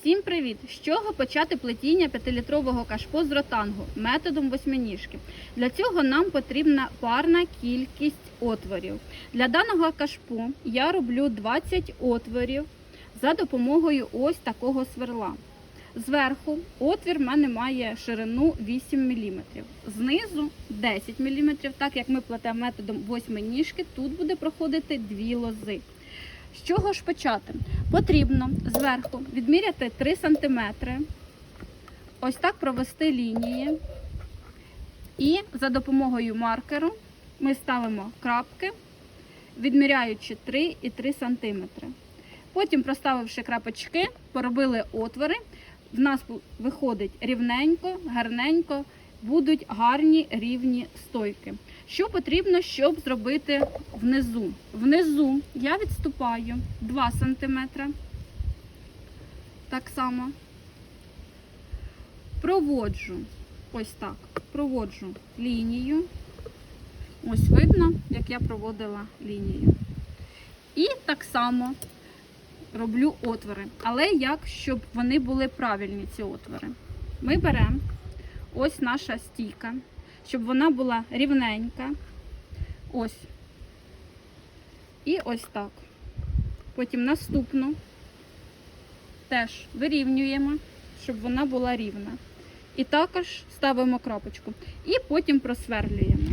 Всім привіт! З чого почати плетіння 5-літрового кашпо з ротангу методом восьминіжки? Для цього нам потрібна парна кількість отворів. Для даного кашпо я роблю 20 отворів за допомогою ось такого сверла. Зверху отвір в мене має ширину 8 мм, знизу 10 мм, так як ми плетемо методом восьминіжки, тут буде проходити дві лози. З чого ж почати? Потрібно зверху відміряти 3 см, ось так провести лінії. І за допомогою маркеру ми ставимо крапки, відміряючи 3 і 3 см. Потім, проставивши крапочки, поробили отвори. В нас виходить рівненько, гарненько, будуть гарні рівні стойки. Що потрібно, щоб зробити внизу? Внизу я відступаю 2 см. Так само. Проводжу ось так. Проводжу лінію. Ось видно, як я проводила лінію. І так само роблю отвори. Але як, щоб вони були правильні, ці отвори? Ми беремо ось наша стійка, щоб вона була рівненька. Ось. І ось так. Потім наступну теж вирівнюємо, щоб вона була рівна. І також ставимо крапочку. І потім просверлюємо.